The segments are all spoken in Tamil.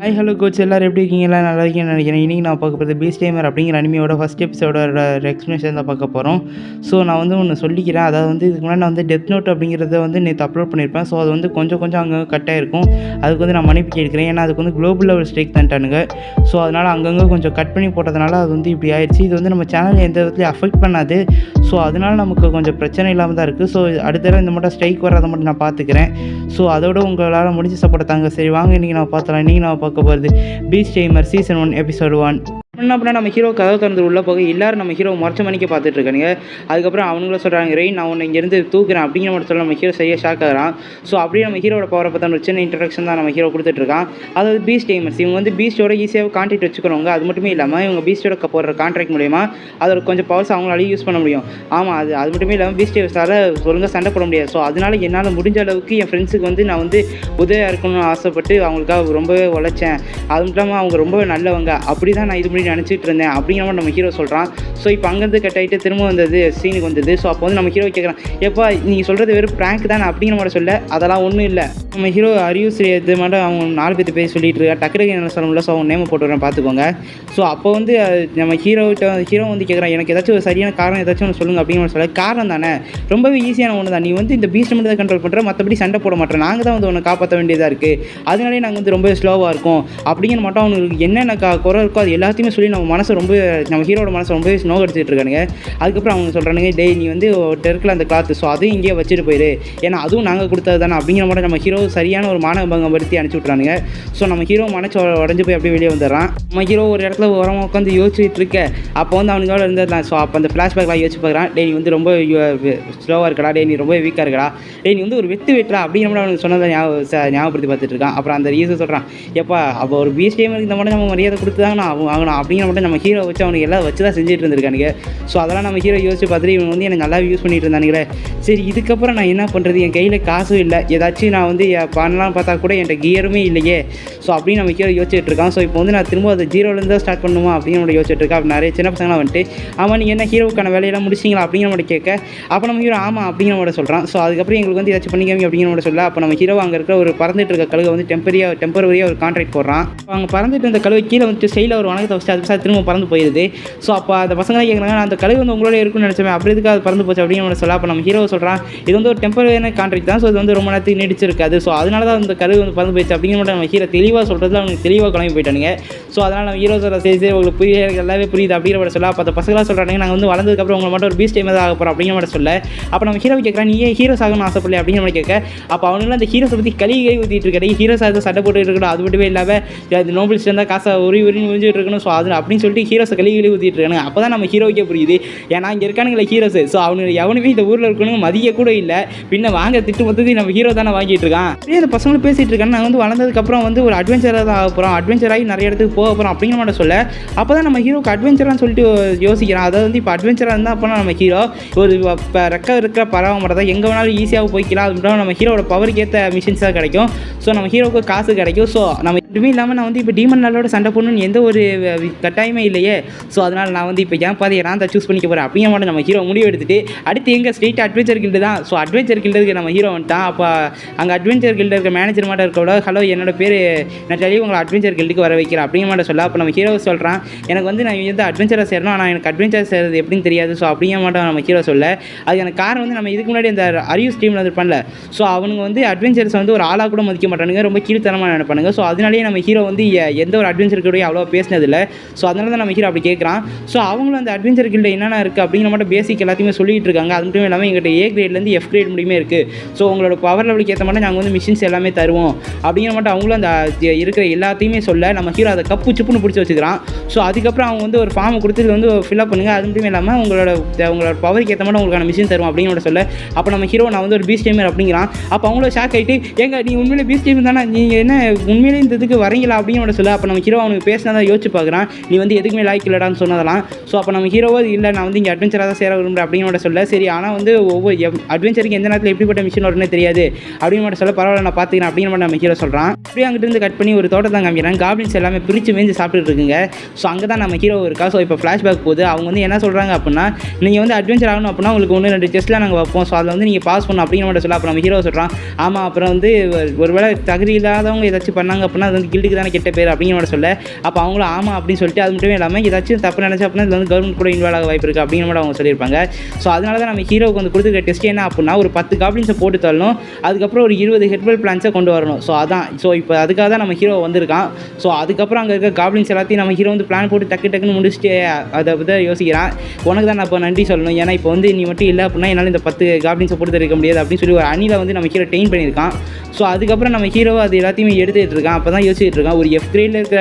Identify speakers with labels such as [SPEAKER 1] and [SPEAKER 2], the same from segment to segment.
[SPEAKER 1] ஹாய் ஹலோ கோச் எல்லாரும் எப்படி இருக்கீங்க? நல்லா இருக்கீங்கன்னு நினைக்கிறேன். இன்றைக்கி நான் பார்க்க போகிறது பீஸ் டைமர் அப்படிங்கிற அனிமையோட ஃபஸ்ட் எபிசோடோட எக்ஸ்ப்ளனேஷன் தான் பார்க்க போகிறோம் ஸோ நான் வந்து ஒன்று சொல்லிக்கிறேன். அதாவது வந்து இதுக்கு முன்னாடி நான் வந்து டெத் நோட் அப்படிங்கிறத வந்து நேற்று அப்லோட் பண்ணியிருப்பேன் ஸோ அது வந்து கொஞ்சம் கொஞ்சம் அங்கே கட்டாயிருக்கும் அதுக்கு வந்து நான் மன்னிப்பு கேட்குறேன். ஏன்னா அதுக்கு வந்து குளோபல் லெவல் ஸ்ட்ரைக் தந்துட்டானுங்க. ஸோ அதனால் அங்கங்கே கொஞ்சம் கட் பண்ணி போட்டதுனால அது வந்து இப்படி ஆயிடுச்சு இது வந்து நம்ம சேனல் எந்த விதத்துலையும் அஃபெக்ட் பண்ணாது. ஸோ அதனால் நமக்கு கொஞ்சம் பிரச்சனை இல்லாமல் தான் இருக்குது ஸோ அடுத்த தடவை இந்த மட்டும் ஸ்ட்ரைக் வராத மட்டும் நான் பார்த்துக்கிறேன். ஸோ அதோட உங்களால் முடிஞ்ச சப்போர்ட் தாங்க. சரி வாங்க இன்றைக்கி நான் பார்த்துலாம் இன்றைக்கி நான் பார்க்க போகிறது. Beach timer season one episode one என்ன அப்படின்னா நம்ம ஹீரோ கதவு திறந்து உள்ளே போக எல்லாரும் நம்ம ஹீரோ மறைச்ச மணிக்க பார்த்துட்டு இருக்கானுங்க. அதுக்கப்புறம் அவங்கள சொல்கிறாங்க ரெயின் நான் உன்னை இங்கேருந்து தூக்குறேன் அப்படிங்கிற மட்டும் சொல்ல நம்ம ஹீரோ சரியாக ஷாக் ஆகிறான். ஸோ அப்படியே நம்ம ஹீரோட பவரை பார்த்தா ஒரு சின்ன இன்ட்ரடக்ஷன் தான் நம்ம ஹீரோ கொடுத்துட்ருக்கான் அதாவது பீச் டேமர்ஸ் இவங்க வந்து பீச்சோட ஈஸியாக கான்டாக்ட் வச்சுக்கிறவங்க. அது மட்டுமே இல்லாமல் இவங்க பீஸ்டோட போடுற கான்ட்ராக்ட் மூலயமா அதோட கொஞ்சம் பவர்ஸ் அவங்களால யூஸ் பண்ண முடியும். ஆமாம் அது அது மட்டுமே இல்லாமல் பீஸ் டேமர்ஸால் ஒழுங்காக சண்டை போட முடியாது. ஸோ அதனால் என்னால் முடிஞ்ச அளவுக்கு என் ஃப்ரெண்ட்ஸுக்கு வந்து நான் வந்து உதவியாக இருக்கணும்னு ஆசைப்பட்டு அவங்களுக்காக ரொம்பவே உழைச்சேன். அது மட்டும் இல்லாமல் அவங்க ரொம்பவே நல்லவங்க. அப்படி தான் நான் இது முன்னாடி நினச்சிட்டு இருந்தேன் அப்படிங்கிற மாதிரி நம்ம ஹீரோ சொல்கிறான் ஸோ இப்போ அங்கேருந்து கட் ஆகிட்டு திரும்ப வந்தது சீனுக்கு வந்தது. ஸோ அப்போ வந்து நம்ம ஹீரோ கேட்குறான் எப்பா நீங்கள் சொல்கிறது வெறும் ப்ராங்க் தானே? அப்படிங்கிற மாதிரி சொல்ல அதெல்லாம் ஒன்றும் இல்லை. நம்ம ஹீரோ அறிவு இது மாதிரி அவங்க நாலு பேர்த்து பேர் சொல்லிட்டு இருக்கா டக்குனு என்ன சொல்ல முடியல. ஸோ அவங்க நேமை போட்டு பார்த்துக்கோங்க ஸோ அப்போ வந்து நம்ம ஹீரோகிட்ட ஹீரோ வந்து கேட்குறான் எனக்கு ஏதாச்சும் ஒரு சரியான காரணம் ஏதாச்சும் ஒன்று சொல்லுங்கள் அப்படிங்கிற மாதிரி சொல்ல காரணம் தானே? ரொம்பவே ஈஸியான ஒன்று தான் நீ வந்து இந்த பீஸ்ட் மட்டும் தான் கண்ட்ரோல் பண்ணுற மற்றபடி சண்டை போட மாட்டேன் நாங்கள் தான் வந்து உன்னை காப்பாற்ற வேண்டியதாக இருக்குது அதனாலே நாங்கள் வந்து ரொம்ப ஸ்லோவாக இருக்கோம். அப்படிங்கிற மட்டும் அவனுக்கு என்னென்ன குறை இருக்கோ அது எல்லாத்தையுமே சொல்லி நம்ம மனசை ரொம்ப நம்ம ஹீரோட மனசை ரொம்பவே ஸ்னோ அடிச்சிட்டு இருக்கானுங்க. அதுக்கப்புறம் அவங்க சொல்கிறானுங்க டேய் நீ வந்து இருக்கல அந்த கிளாத்து ஸோ அதையும் இங்கேயே வச்சுட்டு போயிரு. ஏன்னா அதுவும் நாங்கள் கொடுத்தது தானே. அப்படிங்கிற மாதிரி நம்ம ஹீரோ சரியான ஒரு மானபங்கம் படுத்தி அனுப்பிச்சி விட்றானுங்க ஸோ நம்ம ஹீரோ மனசு உடஞ்சி போய் அப்படியே வெளியே வந்துடுறான். நம்ம ஹீரோ ஒரு இடத்துல உரமாக உட்காந்து யோசிச்சுட்டு இருக்க. அப்போ வந்து அவனுங்களோட இருந்ததுலாம் ஸோ அப்போ அந்த ஃப்ளாஷ்பேக்லாம் யோசிச்சு பார்க்குறான். டே நீ வந்து ரொம்ப ஸ்லோவாக இருக்கடா. டே நீ ரொம்ப வீக்காக இருக்கடா. டே நீ வந்து ஒரு வெத்து வெட்டுறா அப்படிங்கிற மாதிரி அவனுக்கு சொன்னதை ஞாபகம் ஞாபகப்படுத்தி பார்த்துட்டு இருக்கான். அப்புறம் அந்த ரீசன் சொல்கிறான் எப்பா அப்போ ஒரு பீஸ் டைமருக்கு இந்த மாதிரி நம்ம மரியாதை கொடுத்து தான் நான் ஆகணும் அப்படிங்கிற மட்டும் நம்ம ஹீரோ வச்சு அவனுக்கு எல்லாம் வச்சு தான் செஞ்சுட்டு இருந்திருக்கானுங்க. ஸோ அதெல்லாம் நம்ம ஹீரோ யோசிச்சு பார்த்துட்டு இவன் வந்து எனக்கு நல்லா யூஸ் பண்ணிட்டு இருந்தானுங்களே. சரி இதுக்கப்புறம் நான் என்ன பண்ணுறது என் கையில் காசும் இல்லை. ஏதாச்சும் நான் வந்து எ- பண்ணலாம் பார்த்தா கூட என்கிட்ட கியருமே இல்லையே. ஸோ அப்படின்னு நம்ம ஹீரோ யோசிச்சுட்டு இருக்கான். ஸோ இப்போ வந்து நான் திரும்ப அதை ஜீரோலேருந்து தான் ஸ்டார்ட் பண்ணுமா? அப்படின்னு நம்ம யோசிச்சுட்டு இருக்கா. நிறைய சின்ன பசங்களாம் வந்துட்டு ஆமாம் நீங்கள் என்ன ஹீரோவுக்கான வேலையெல்லாம் முடிச்சிங்களா அப்படிங்கிற கேட்க அப்போ நம்ம ஹீரோ ஆமாம் அப்படிங்கிற மாதிரி சொல்கிறான் ஸோ அதுக்கப்புறம் எங்களுக்கு வந்து ஏதாச்சும் பண்ணிக்காமி அப்படிங்கிற மாதிரி சொல்ல அப்போ நம்ம ஹீரோ அங்கே இருக்கிற ஒரு பறந்துட்டு இருக்க கழுகை வந்து டெம்பரரியாக டெம்பரரியாக ஒரு கான்ட்ராக்ட் போடுறான். அவங்க பறந்துட்டு இருந்த கழுவை கீழே வந்துட்டு செயலில் ஒரு வணக்கத்தை வச்சு அது சார் திரும்ப பறந்து போயிடுது ஸோ அப்போ அந்த பசங்களை கேட்குறாங்க நான் அந்த கழுகு வந்து உங்களோட இருக்குன்னு நினச்சேன். அப்படி இதுக்கு அது பறந்து போச்சு? அப்படின்னு மாதிரி சொல்ல அப்போ நம்ம ஹீரோ சொல்கிறான் இது வந்து ஒரு டெம்பரரியான கான்ட்ராக்ட் தான். ஸோ இது வந்து ரொம்ப நேரத்துக்கு நீடிச்சிருக்காது. ஸோ அதனால தான் அந்த கழுகு வந்து பறந்து போயிடுச்சு. அப்படிங்கிற மட்டும் நம்ம ஹீரோ தெளிவாக சொல்கிறதுல அவனுக்கு தெளிவாக கிளம்பி போயிட்டானுங்க. ஸோ அதனால் நம்ம ஹீரோ சொல்கிற சரி சரி உங்களுக்கு புரிய எல்லாமே புரியுது அப்படிங்கிற மாதிரி சொல்ல அப்போ அந்த பசங்களாக சொல்கிறாங்க நாங்கள் வந்து வளர்ந்ததுக்கப்புறம் உங்களை மட்டும் ஒரு பீஸ் டைம் தான் ஆக போகிறோம் அப்படிங்கிற மாதிரி சொல்ல. அப்போ நம்ம ஹீரோ கேட்குறான் நீ ஏன் ஹீரோஸ் ஆகணும்னு ஆசைப்படல அப்படிங்கிற மாதிரி கேட்க அப்போ அவனுங்களும் அந்த ஹீரோஸை பற்றி கழி கை ஊற்றிட்டு இருக்காரு. ஹீரோ அதை சட்டை போட்டு இருக்கணும். அது மட்டுமே இல்லாமல் அது நோபல்ஸ் இருந்தால் காசை உரி உரி முடிஞ்சுட்டு இருக்கணும். ஸோ அது அப்படின்னு சொல்லிட்டு ஹீரோஸை கழுவி கழுவி ஊற்றிட்டு இருக்காங்க அப்போ தான் நம்ம ஹீரோக்கே புரியுது. ஏன்னா இங்கே இருக்கானுங்களே ஹீரோஸ் ஸோ அவனுக்கு எவனுமே இந்த ஊரில் இருக்கணும் மதிய கூட இல்லை. பின்ன வாங்க திட்டு மொத்தத்தையும் நம்ம ஹீரோ தானே வாங்கிட்டு இருக்கான். அப்படியே அந்த பசங்களும் பேசிட்டு இருக்காங்க நான் வந்து வளர்ந்ததுக்கப்புறம் வந்து ஒரு அட்வென்ச்சராக தான் ஆக போகிறோம் அட்வென்ச்சராகி நிறைய இடத்துக்கு போக போகிறோம் அப்படிங்கிற மாதிரி சொல்ல. அப்போ தான் நம்ம ஹீரோக்கு அட்வென்ச்சரான்னு சொல்லிட்டு யோசிக்கிறான். அதாவது வந்து இப்போ அட்வென்ச்சராக இருந்தால் அப்போ நம்ம ஹீரோ ஒரு இப்போ ரெக்க இருக்கிற பறவை மட்டும் தான். எங்கே வேணாலும் ஈஸியாக போய்க்கலாம். அது மட்டும் நம்ம ஹீரோட பவருக்கு ஏற்ற மிஷின்ஸ் தான் கிடைக்கும். ஸோ நம்ம ஹீரோவுக்கு காசு கிடைக்கும். ஸோ நம்ம எதுவுமே இல்லாமல் நான் வந்து இப்போ டீமன் நாளோட சண்டை போடணும்னு எந்த ஒரு கட்டாயமே இல்லையே. ஸோ அதனால் நான் வந்து இப்போ என் பாதையை நான் தான் சூஸ் பண்ணிக்க போகிறேன் அப்படிங்கிற மட்டும் நம்ம ஹீரோ முடிவு எடுத்துட்டு அடுத்து எங்கள் ஸ்ட்ரெயிட் அட்வென்ச்சர் கில்டு தான். ஸோ அட்வென்ச்சர் கில்டுக்கு நம்ம ஹீரோ வந்துட்டான். அப்போ அங்கே அட்வென்ச்சர் கில்டு இருக்க மேனேஜர் மட்டும் இருக்கக்கூட ஹலோ என்னோட பேர் நான் டெலி உங்களை அட்வென்ச்சர் கில்டுக்கு வர வைக்கிறேன். அப்படிங்க மாட்ட சொல்ல அப்போ நம்ம ஹீரோ சொல்கிறான் எனக்கு வந்து நான் வந்து அட்வென்ச்சராக சேரணும். ஆனால் எனக்கு அட்வென்ச்சர் சேரது எப்படின்னு தெரியாது. ஸோ அப்படியே மாட்டோம் நம்ம ஹீரோ சொல்ல. அது எனக்கு காரணம் வந்து நம்ம இதுக்கு முன்னாடி அந்த அரியூஸ் டீமில் வந்து பண்ணல. ஸோ அவனுங்க வந்து அட்வென்ச்சர்ஸ் வந்து ஒரு ஆளாக கூட மதிக்க மாட்டானுங்க. ரொம்ப கீழ்த்தனமாக நினைப்பானுங்க. ஸோ அதனாலேயே நம்ம ஹீரோ வந்து எந்த ஒரு அட்வென்ச்சர் கூட அவ்வளோ பேசினதில்லை. ஸோ அதனால தான் நம்ம ஹீரோ அப்படி கேட்குறான் ஸோ அவங்களும் அந்த அட்வென்ச்சர் கில்ட என்னென்ன இருக்குது அப்படிங்கிற மட்டும் பேசிக் எல்லாத்தையுமே சொல்லிகிட்டு இருக்காங்க. அது மட்டும் இல்லாமல் எங்கள்கிட்ட ஏ கிரேட்லேருந்து எஃப் கிரேட் முடியுமே இருக்குது ஸோ உங்களோட பவர் லெவலுக்கு ஏற்ற மாதிரி நாங்கள் வந்து மிஷின்ஸ் எல்லாமே தருவோம். அப்படிங்கிற மட்டும் அவங்களும் அந்த இருக்கிற எல்லாத்தையுமே சொல்ல நம்ம ஹீரோ அதை கப்பு சிப்புன்னு பிடிச்சி வச்சுக்கிறான். ஸோ அதுக்கப்புறம் அவங்க வந்து ஒரு ஃபார்மை கொடுத்து இது வந்து ஃபில்அப் பண்ணுங்கள் அது மட்டும் இல்லாமல் உங்களோட உங்களோட பவருக்கு ஏற்ற மாதிரி உங்களுக்கான மிஷின் தரும் அப்படிங்கிற சொல்ல. அப்போ நம்ம ஹீரோ நான் வந்து ஒரு பீஸ் டைமர் அப்படிங்கிறான். அப்போ அவங்களும் ஷாக் ஆகிட்டு ஏங்க நீ உண்மையிலே பீஸ் டைமர் தானே? நீங்கள் என்ன உண்மையிலே இந்த இதுக்கு வரீங்களா அப்படிங்கிற சொல்ல அப்போ நம்ம ஹீரோ அவனுக்கு பேசினா தான் யோசிச்சு பார்க்குறான். நீ வந்து எதுக்குமே லாய்க்கு இல்லைடான்னு சொன்னதெல்லாம். ஸோ அப்போ நம்ம ஹீரோவோ இல்லை நான் வந்து இங்கே அட்வென்ச்சராக தான் சேர விரும்புகிறேன் அப்படின்னு மட்டும் சொல்ல சரி ஆனால் வந்து ஒவ்வொரு அட்வென்ச்சருக்கு எந்த நேரத்தில் எப்படிப்பட்ட மிஷின் வரும்னே தெரியாது. அப்படின்னு மட்டும் சொல்ல பரவாயில்ல நான் பார்த்துக்கிறேன் அப்படின்னு மட்டும் நம்ம ஹீரோ சொல்கிறான் அப்படியே அங்கிட்டு கட் பண்ணி ஒரு தோட்டத்தை காமிக்கிறாங்க காப்ளின்ஸ் எல்லாமே பிரித்து மேய்ஞ்சு சாப்பிட்டுட்டு இருக்குங்க. ஸோ அங்கே தான் நம்ம ஹீரோ இருக்கா? ஸோ இப்போ ஃப்ளாஷ்பேக் போகுது. அவங்க வந்து என்ன சொல்கிறாங்க அப்படின்னா நீங்கள் வந்து அட்வென்ச்சர் ஆகணும் அப்படின்னா உங்களுக்கு ஒன்று ரெண்டு டெஸ்ட்லாம் நாங்கள் வைப்போம். ஸோ அதில் வந்து நீங்கள் பாஸ் பண்ணணும் அப்படின்னு மட்டும் சொல்ல அப்புறம் நம்ம ஹீரோ சொல்கிறான் ஆமாம் அப்புறம் வந்து ஒருவேளை தகுதி இல்லாதவங்க ஏதாச்சும் பண்ணாங்க அப்படின்னா அது வந்து கில்டுக்கு தானே கெட்ட பேர் அப்படின்னு மட்டும் சொல்ல. அப்போ அவங்களும் ஆமாம் அப்படின்னு சொல்லிட்டு அது மட்டும் இல்லாமல் ஏதாச்சும் தப்பு நினச்சா அப்படின்னா இதில் வந்து கவர்மெண்ட் கூட இன்வால்வ் ஆக வாய்ப்பு இருக்குது அப்படிங்கிற மாதிரி அவங்க சொல்லியிருப்பாங்க. ஸோ அதனால தான் நம்ம ஹீரோவுக்கு வந்து கொடுத்துருக்க டெஸ்ட் என்ன அப்படின்னா ஒரு பத்து காப்ளின்ஸை போட்டு தள்ளணும் அதுக்கப்புறம் ஒரு இருபது ஹெட்பல் பிளான்ஸை கொண்டு வரணும். ஸோ அதான். ஸோ இப்போ அதுக்காக தான் நம்ம ஹீரோ வந்திருக்கான். ஸோ அதுக்கப்புறம் அங்கே இருக்க காப்ளின்ஸ் எல்லாத்தையும் நம்ம ஹீரோ வந்து பிளான் போட்டு டக்கு டக்குன்னு முடிச்சுட்டு அதை பற்றி யோசிக்கிறான். உனக்கு தான் நான் இப்போ நன்றி சொல்லணும். ஏன்னா இப்போ வந்து நீ மட்டும் இல்லை அப்படின்னா என்னால் இந்த பத்து காப்ளின்ஸை போட்டு தருக்க முடியாது அப்படின்னு சொல்லி ஒரு அணியில் வந்து நம்ம ஹீரோ ட்ரெயின் பண்ணியிருக்கான். ஸோ அதுக்கப்புறம் நம்ம ஹீரோ அது எல்லாத்தையுமே எடுத்துகிட்டு இருக்கான். அப்போ தான் யோசிச்சுட்டு இருக்கான். ஒரு எஃப் கிரேடில் இருக்கிற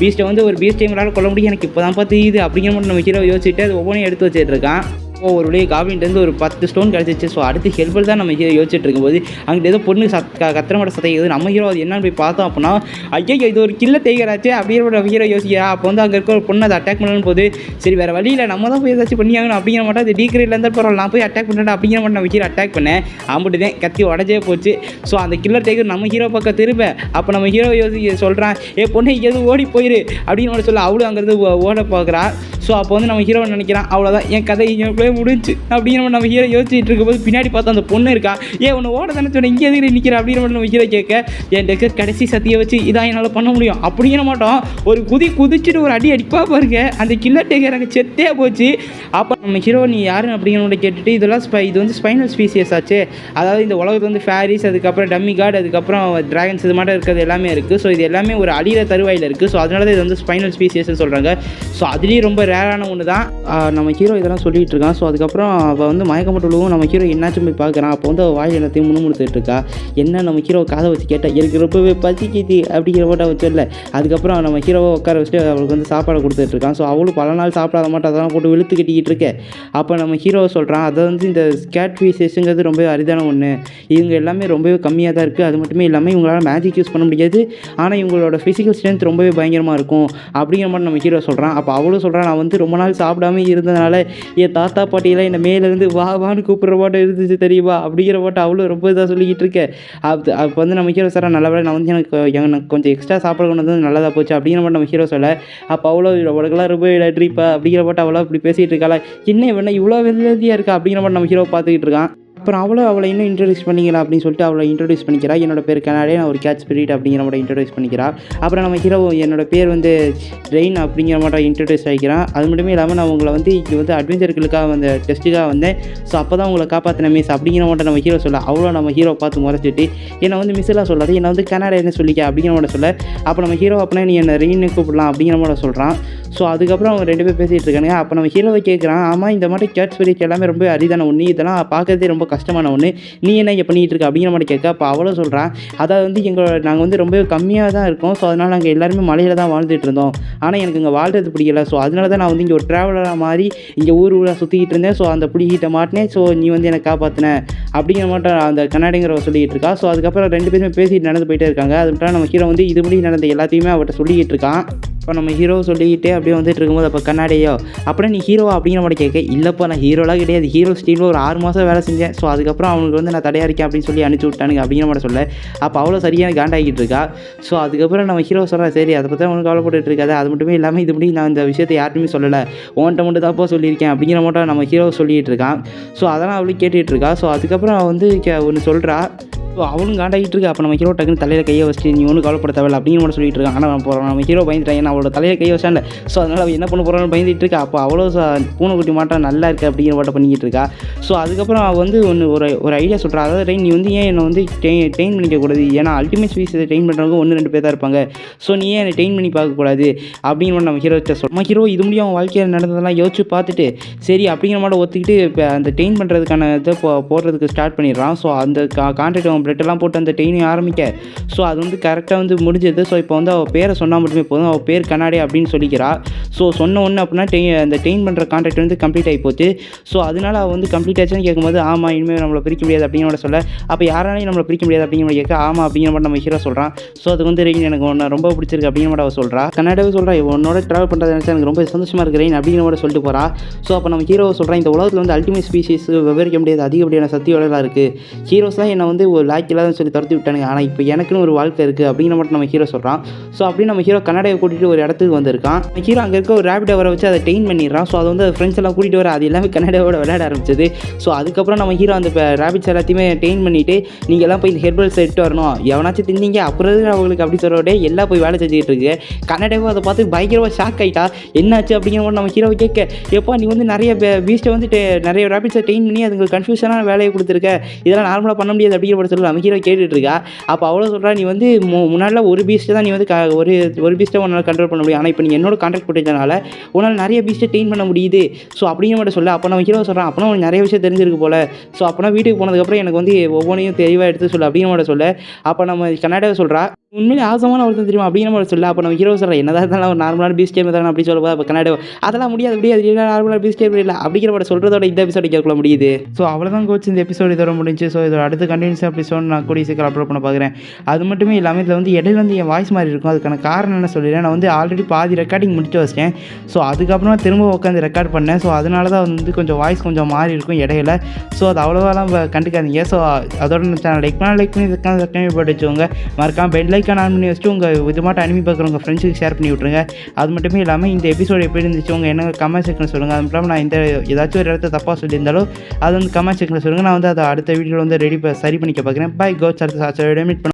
[SPEAKER 1] பீஸ்ட்டை வந்து ஒரு பீஸ்ட் பீஸ் டைம்லால் கொள்ள முடியும். எனக்கு இப்போ தான் பார்த்து இது அப்படிங்கிற மட்டும் நம்ம ஹீரோ யோசிச்சுட்டு அது ஒவ்வொன்றையும் எடுத்து வச்சுட்டு இருக்கான். இப்போ ஒரு வழியாக காவின்ட்டு ஒரு பத்து ஸ்டோன் கிடச்சிச்சு. ஸோ அடுத்து ஹெல்பில் தான் நம்ம ஹீரோ யோசிச்சுட்டு இருக்கும்போது அங்கிட்ட ஏதோ பொண்ணு சத் க- சத்தம் ஏதோ நம்ம ஹீரோ அது என்னன்னு போய் பார்த்தோம் அப்படின்னா ஐயோ இது ஒரு கில்ல தேய்கிறாச்சு அப்படிங்கிற ஒரு ஹீரோ யோசிக்கிறா அப்போ வந்து அங்கே இருக்க ஒரு பொண்ணு அதை அட்டாக் பண்ணணும் போது சரி வேறு வழியில் நம்ம தான் போய் ஏதாச்சும் பண்ணி ஆகணும் அப்படிங்கிற மாட்டோம் அது டீக்ரேட்ல இருந்தால் பரவாயில்ல நான் போய் அட்டாக் பண்ணுறேன் அப்படிங்கிற மாட்டோம் நம்ம ஹீரோ அட்டாக் பண்ணேன். ஆம்பிட்டுதான் கத்தி உடஞ்சே போச்சு. ஸோ அந்த கில்லர் டேக்கர் நம்ம ஹீரோ பக்கம் திரும்ப அப்போ நம்ம ஹீரோ யோசிக்க சொல்கிறான் ஏ பொண்ணு எது ஓடி போயிரு அப்படின்னு சொல்ல அவளும் அங்கேருந்து ஓட பார்க்குறா. ஸோ அப்போ வந்து நம்ம ஹீரோ நினைக்கிறான். அவ்வளோதான் என் கதை இங்கே போய் முடிஞ்சு அப்படிங்கிற மாதிரி நம்ம ஹீரோ யோசிச்சுட்டு இருக்கும்போது பின்னாடி பார்த்தா அந்த பொண்ணு இருக்கா? ஏ உன்னை ஓட தானே சொன்னேன். இங்கே எதுக்கு நிற்கிற அப்படிங்கிற மாதிரி நம்ம ஹீரோ கேட்க என் டெக்க கடைசி சத்தியை வச்சு இதான் என்னால் பண்ண முடியும். அப்படிங்கிற மாட்டோம். ஒரு குதி குதிச்சுட்டு ஒரு அடி அடிப்பா பாருங்க. அந்த கில்லர் டேக்கர் எனக்கு செத்தே போச்சு. அப்போ நம்ம ஹீரோ நீ யாரு? அப்படிங்கிறத கேட்டுட்டு இதெல்லாம் ஸ்பை இது வந்து ஸ்பைனல் ஸ்பீசியஸ் ஆச்சு. அதாவது இந்த உலகத்துல வந்து ஃபேரிஸ் அதுக்கப்புறம் டம்மி கார்டு அதுக்கப்புறம் டிராகன்ஸ் இது மாதிரி இருக்கிறது எல்லாமே இருக்குது ஸோ இது எல்லாமே ஒரு அழியிற தருவாயில் இருக்குது ஸோ அதனால தான் இது வந்து ஸ்பைனல் ஸ்பீசியஸ்னு சொல்கிறாங்க ஸோ அதுலேயும் ரொம்ப ரேரான ஒன்று தான் நம்ம ஹீரோ இதெல்லாம் சொல்லிட்டு இருக்கான். ஸோ அதுக்கப்புறம் அவள் வந்து மயக்கப்பட்டு விழுவும் நம்ம ஹீரோ என்னாச்சும் போய் பார்க்குறான் அப்போ வந்து அவள் வாயில் எல்லாத்தையும் முணுமுணுத்துட்டு இருக்கா. என்ன நம்ம ஹீரோ காதை வச்சு கேட்டால் எனக்கு ரொம்பவே பசிக்குது அப்படிங்கிற மட்டும் வச்சிடல சொல்ல. அதுக்கப்புறம் நம்ம ஹீரோவை உட்கார வச்சுட்டு அவளுக்கு வந்து சாப்பாடு கொடுத்துட்டு இருக்கான். ஸோ அவளும் பல நாள் சாப்பிடாத மாட்டோம் அதெல்லாம் போட்டு வெளுத்து கட்டிக்கிட்டு இருக்கேன் அப்போ நம்ம ஹீரோவை சொல்கிறான் அதை வந்து இந்த ஸ்கேட் ஃபீஸஸ்ங்கிறது ரொம்பவே அரிதான ஒன்று இவங்க எல்லாமே ரொம்பவே கம்மியாக தான் இருக்குது அது மட்டுமே இல்லாமல் இவங்களால் மேஜிக் யூஸ் பண்ண முடியாது. ஆனால் இவங்களோட ஃபிசிக்கல் ஸ்ட்ரென்த் ரொம்பவே பயங்கரமாக இருக்கும். அப்படிங்கிற மாதிரி நம்ம ஹீரோ சொல்கிறான் அப்போ அவளும் சொல்கிறான் நான் வந்து ரொம்ப நாள் சாப்பிடாம இருந்ததுனால என் தாத்தா பாட்டியெல்லாம் என்னை மேலேருந்து வா வான்னு கூப்பிட்ற பாட்டம் இருந்துச்சு தெரியுமா? அப்படிங்கிற பாட்டம் அவ்வளோ ரொம்ப இதாக சொல்லிக்கிட்டு இருக்கேன். அது அப்போ வந்து நம்ம ஹீரோ சார் நல்ல வேலை நான் வந்து எனக்கு எனக்கு கொஞ்சம் எக்ஸ்ட்ரா சாப்பாடு கொண்டு வந்து நல்லதாக போச்சு அப்படிங்கிற மாதிரி நம்ம ஹீரோ சொல்ல அப்போ அவ்வளோ உனக்கெல்லாம் ரொம்ப நன்றிப்பா அப்படிங்கிற பாட்டு அவ்வளோ இப்படி பேசிகிட்டு இருக்காளா? என்ன வேணா இவ்வளோ வெள்ளதியாக இருக்கா? அப்படிங்கிற மாதிரி நம்ம ஹீரோ பார்த்துக்கிட்டு இருக்கான். அப்புறம் அவளை அவளை இன்னும் இன்ட்ரடியூஸ் பண்ணிக்கலாம் அப்படின்னு சொல்லிட்டு அவளை இன்ட்ரடியூஸ் பண்ணிக்கிறா. என்னோட பேர் கனாடே நான் ஒரு கேட்ச் ஸ்பிரிட் அப்படிங்கிற மாதிரி இன்ட்ரடியூஸ் பண்ணிக்கிறா. அப்புறம் நம்ம ஹீரோ என்னோட பேர் வந்து ரெயின் அப்படிங்கிற மாதிரி இன்ட்ரடியூஸ் ஆகிக்கிறான் அது மட்டுமே இல்லாமல் நான் உங்களை வந்து இங்கே வந்து அட்வென்ச்சர்களுக்காக வந்து டெஸ்ட்டுக்காக வந்தேன். ஸோ அப்போ தான் உங்களை காப்பாற்றின மிஸ் அப்படிங்கிற மட்டும் நம்ம ஹீரோ சொல்ல அவ்வளோ நம்ம ஹீரோ பார்த்து முறைச்சிட்டு என்னை வந்து மிஸ்ஸெல்லாம் சொல்லாது என்னை வந்து கனடா என்ன சொல்லிக்க? அப்படிங்கிற மாதிரி சொல்ல. அப்போ நம்ம ஹீரோ அப்படின்னா நீ என்னை ரெயின்னு கூப்பிடலாம் அப்படிங்கிற மாதிரி சொல்கிறான் ஸோ அதுக்கப்புறம் அவங்க ரெண்டு பேர் பேசிகிட்டு இருக்காங்க அப்போ நம்ம ஹீரோவை கேட்குறான் ஆமாம் இந்த மாதிரி கேட்ச் ஸ்பிரிட் எல்லாமே ரொம்ப அரிதான ஒன்று இதெல்லாம் பார்க்கறதே ரொம்ப கஷ்டமான ஒன்று நீ என்ன இங்கே பண்ணிகிட்டு இருக்க? அப்படிங்கிற மாதிரி கேட்க. அப்போ அவளும் சொல்கிறான் அதாவது வந்து எங்களோட நாங்கள் வந்து ரொம்ப கம்மியாக தான் இருக்கோம். ஸோ அதனால் நாங்கள் எல்லாருமே மலையில் தான் வாழ்ந்துட்டு இருந்தோம். ஆனால் எனக்கு இங்கே வாழ்றது பிடிக்கல. ஸோ அதனால தான் நான் வந்து இங்கே ஒரு ட்ராவலராக மாதிரி இங்கே ஊர் ஊராக சுற்றிக்கிட்டு இருந்தேன். ஸோ அந்த பிடிக்கிட்ட மாட்டினேன். ஸோ நீ வந்து என்னை காப்பாற்றின அப்படிங்கிற மட்டும் அந்த கண்ணாடிங்கிற சொல்லிக்கிட்டு இருக்கா. ஸோ அதுக்கப்புறம் ரெண்டு பேருமே பேசிட்டு நடந்து போயிட்டே இருக்காங்க. அது மட்டும் நம்ம ஹீரோ வந்து இது முடி நடந்த எல்லாத்தையுமே அவர்கிட்ட சொல்லிக்கிட்டு இருக்கான் இப்போ நம்ம ஹீரோ சொல்லிக்கிட்டே அப்படியே வந்துட்டு இருக்கும்போது அப்போ கண்ணாடியோ அப்புறம் நீ ஹீரோவா அப்படிங்கிற மாதிரி கேட்க இல்லைப்பா நான் ஹீரோலாம் கிடையாது. ஹீரோ ஸ்டீலில் ஒரு ஆறு மாதம் வேலை செஞ்சேன். ஸோ அதுக்கப்புறம் அவனுக்கு வந்து நான் தடையா இருக்கேன் அப்படின்னு சொல்லி அனுப்பிச்சி விட்டானுங்க அப்படிங்கிற மாதிரி சொல்ல. அப்போ அவ்வளோ சரியான காண்டாகிட்டு இருக்கா? ஸோ அதுக்கப்புறம் நம்ம ஹீரோ சொல்கிறேன் சரி அதை பற்றி அவனுக்கு கவலைப்பட்டு இருக்காது. அது மட்டுமே இல்லாமல் இது முடியும் நான் இந்த விஷயத்தை யார்ட்டுமே சொல்லலை. உன்கிட்ட மட்டும் தான்ப்பா சொல்லியிருக்கேன் அப்படிங்கிற மட்டும் நம்ம ஹீரோ சொல்லிகிட்டு இருக்கான். ஸோ அதெல்லாம் அவளுக்கு கேட்டுகிட்டு இருக்கா. ஸோ அதுக்கப்புறம் அவள் வந்து ஒன்று சொல்கிறா ஸோ அவளும் காண்டாகிட்டு இருக்கு. அப்போ நம்ம ஹீரோ டக்குன்னு தலையில் கையை வச்சு நீ ஒன்றும் கவலைப்பட தேவையில்ல. அப்படின்னு மட்டும் சொல்லிட்டு இருக்கான். ஆனால் போகிறோம் நம்ம ஹீரோ பயந்துட்டேன். ஏன்னா அவளோட தலையில் கையை வச்சாண்ட ஸோ அதனால் அவள் என்ன பண்ண போகிறான்னு பயந்துட்டு இருக்கா. அப்போ அவ்வளோ ச- பூனைக்குட்டி மாட்டம் நல்லா இருக்கு அப்படிங்கிற பாட்டை பண்ணிக்கிட்டு இருக்கா. ஸோ அதுக்கப்புறம் அவள் வந்து ஒன்று ஒரு ஒரு ஐடியா சொல்கிறா அதாவது ரெயின் நீ வந்து ஏன் என்னை வந்து ட்ரெயின் ட்ரெயின் பண்ணிக்க கூடாது? ஏன்னா அல்டிமேட் ஸ்பீஸ் ட்ரெயின் பண்ணுறவங்க ஒன்று ரெண்டு பேர் தான் இருப்பாங்க. ஸோ நீ ஏன் என்னை ட்ரெயின் பண்ணி பார்க்கக்கூடாது அப்படிங்கிற மாதிரி நம்ம ஹீரோ சொல் நம்ம ஹீரோ இது முடியும் அவன் வாழ்க்கையில் நடந்ததெல்லாம் யோசிச்சு பார்த்துட்டு சரி அப்படிங்கிற மாதிரி ஒத்துக்கிட்டு இப்போ அந்த ட்ரெயின் பண்ணுறதுக்கான இதை போ போடுறதுக்கு ஸ்டார்ட் பண்ணிடுறான். ஸோ அந்த கான்ட்ராக்ட் அவன் ஆரம்பிக்கும் பிளட்டெல்லாம் போட்டு அந்த ட்ரெயினிங் ஆரம்பிக்க. ஸோ அது வந்து கரெக்டாக வந்து முடிஞ்சது. ஸோ இப்போ வந்து அவள் பேரை சொன்னால் மட்டுமே போதும். அவள் பேர் கண்ணாடி அப்படின்னு சொல்லிக்கிறா. ஸோ சொன்ன ஒன்று அப்படின்னா டெய் அந்த ட்ரெயின் பண்ணுற கான்ட்ராக்ட் வந்து கம்ப்ளீட் ஆகி போச்சு. ஸோ அதனால அவள் வந்து கம்ப்ளீட் ஆச்சுன்னு கேட்கும்போது ஆமாம் இனிமேல் நம்மளை பிரிக்க முடியாது அப்படிங்கிற சொல்ல. அப்போ யாராலையும் நம்மளை பிரிக்க முடியாது அப்படிங்கிற மாதிரி கேட்க ஆமாம் அப்படிங்கிற மாதிரி நம்ம ஹீரோ சொல்கிறான் ஸோ அது வந்து ரெயின் எனக்கு ஒன்று ரொம்ப பிடிச்சிருக்கு அப்படிங்கிற மாதிரி அவள் சொல்கிறா கன்னடாவே சொல்கிறா உன்னோட ட்ராவல் பண்ணுறது நினச்சா எனக்கு ரொம்ப சந்தோஷமாக இருக்கிறேன் அப்படிங்கிற மாதிரி சொல்லிட்டு போகிறா ஸோ அப்போ நம்ம ஹீரோவை சொல்கிறேன் இந்த உலகத்தில் வந்து அல்டிமேட் ஸ்பீஷிஸ் விவரிக்க முடியாது அதிகப்படியான சக்தியோடலாம் இருக்குது ஹீரோஸ் தான் என்னை வந்து ஒரு லாய்க்கு இல்லாதன்னு சொல்லி துரத்தி விட்டானுங்க. ஆனால் இப்போ எனக்குன்னு ஒரு வாழ்க்கை இருக்குது அப்படிங்கிற மட்டும் நம்ம ஹீரோ சொல்கிறான் ஸோ அப்படியே நம்ம ஹீரோ கன்னடையை கூட்டிகிட்டு ஒரு இடத்துக்கு வந்திருக்கான். ஹீரோ அங்கே இருக்க ஒரு ரேபிட் வர வச்சு அதை டெயின் பண்ணிடுறான். ஸோ அதை வந்து ஃப்ரெண்ட்ஸ் எல்லாம் கூட்டிகிட்டு வர அது எல்லாமே கன்னடாவோட விளையாட ஆரம்பிச்சது. ஸோ அதுக்கப்புறம் நம்ம ஹீரோ அந்த ரேபிட்ஸ் எல்லாத்தையுமே டெயின் பண்ணிவிட்டு நீங்கள் எல்லாம் போய் ஹெர்பல்ஸ் எடுத்து வரணும். எவனாச்சும் தின்னீங்க அப்புறம் அவங்களுக்கு அப்படி சொல்கிறோடே எல்லாம் போய் வேலை செஞ்சுக்கிட்டு இருக்கு. கன்னடாவும் அதை பார்த்து பயங்கரமாக ஷாக் ஆகிட்டா என்னாச்சு அப்படிங்கிற மாதிரி நம்ம ஹீரோவை கேட்க எப்போ நீ வந்து நிறைய பீஸ்ட்டை வந்து நிறைய ரேபிட்ஸை டெயின் பண்ணி அதுங்களுக்கு கன்ஃபியூஷனான வேலையை கொடுத்துருக்க. இதெல்லாம் நார்மலாக பண்ண முடியாது அப்படிங்கிற பட்சத்தில் ஹீரோ கேட்டுட்ருக்கா. அப்போ அவ்வளோ சொல்கிறா நீ வந்து மு- முன்னாடிலாம் ஒரு பீஸ்ட்டு தான் நீ வந்து க ஒரு ஒரு பீஸ்ட்டை உன்னால் கண்ட்ரோல் பண்ண முடியும். ஆனால் இப்போ நீ என்னோட கான்டாக்ட் போட்டதுனால உன்னால் நிறைய பீஸ்ட்டை டெயின் பண்ண முடியுது. ஸோ அப்படிங்கிற மட்டும் சொல்ல அப்போ நம்ம ஹீரோ சொல்கிறான் அப்போனா நிறைய விஷயம் தெரிஞ்சிருக்கு போல். ஸோ அப்போனா வீட்டுக்கு போனதுக்கப்புறம் எனக்கு வந்து ஒவ்வொன்றையும் தெளிவாக எடுத்து சொல்லு அப்படிங்கிற மட்டும் சொல்ல. அப்போ நம்ம கன்னடாவை சொல்கிறா உண்மையிலே ஆசமான ஒருத்தன் தெரியுமா? அப்படிங்கிற மாதிரி சொல்ல அப்போ நம்ம ஹீரோ சொல்கிறேன் என்னதான் இருந்தாலும் ஒரு நார்மலான பீஸ் கேம் தான் அப்படி சொல்லுவோம் அப்போ கன்னடா அதெல்லாம் முடியாது முடியாது இல்லை நார்மலான பீஸ் கேம் இல்லை அப்படிங்கிற மாதிரி சொல்கிறதோட இந்த எபிசோட கேட்கல முடியுது. ஸோ அவ்வளோதான் கோச் இந்த எபிசோடு இதோட முடிஞ்சு ஸோ இதோட அடுத்த கண்டினியூஸ் எபிசோட் நான் கூடிய சீக்கிரம் அப்லோட் பண்ண பார்க்குறேன் அது மட்டுமே இல்லாமல் இதில் வந்து இடையில வந்து என் வாய்ஸ் மாதிரி இருக்கும் அதுக்கான காரணம் என்ன சொல்லிடுறேன் நான் வந்து ஆல்ரெடி பாதி ரெக்கார்டிங் முடிச்சு வச்சிட்டேன். ஸோ அதுக்கப்புறமா திரும்ப உட்காந்து ரெக்கார்ட் பண்ணேன். ஸோ அதனால தான் வந்து கொஞ்சம் வாய்ஸ் கொஞ்சம் மாறி இருக்கும் இடையில. ஸோ அது அவ்வளோவாலாம் வ- கண்டுக்காதீங்க. ஸோ அதோட சேனல் லைக் பண்ணால் லைக் பண்ணி இதுக்கான சப்ஸ்கிரைப் பண்ணி வச்சுக்கோங்க. மறக்காம பெல் லைக்கான ஆன் பண்ணி வச்சுட்டு உங்கள் இது அனுப்பி பார்க்குறவங்க ஃப்ரெண்ட்ஸுக்கு ஷேர் பண்ணி விட்ருங்க அது மட்டுமே இல்லாமல் இந்த எபிசோடு எப்படி இருந்துச்சு உங்கள் என்ன கமெண்ட் செக்ஷன் சொல்லுங்கள் அது மட்டும் நான் இந்த ஏதாச்சும் ஒரு இடத்த தப்பாக சொல்லியிருந்தாலும் அது வந்து கமெண்ட் செக்ஷனில் சொல்லுங்கள் நான் வந்து அதை அடுத்த வீடியோவில் வந்து ரெடி சரி பண்ணிக்க பார்க்குறேன். பை கோச் அடுத்த மீட்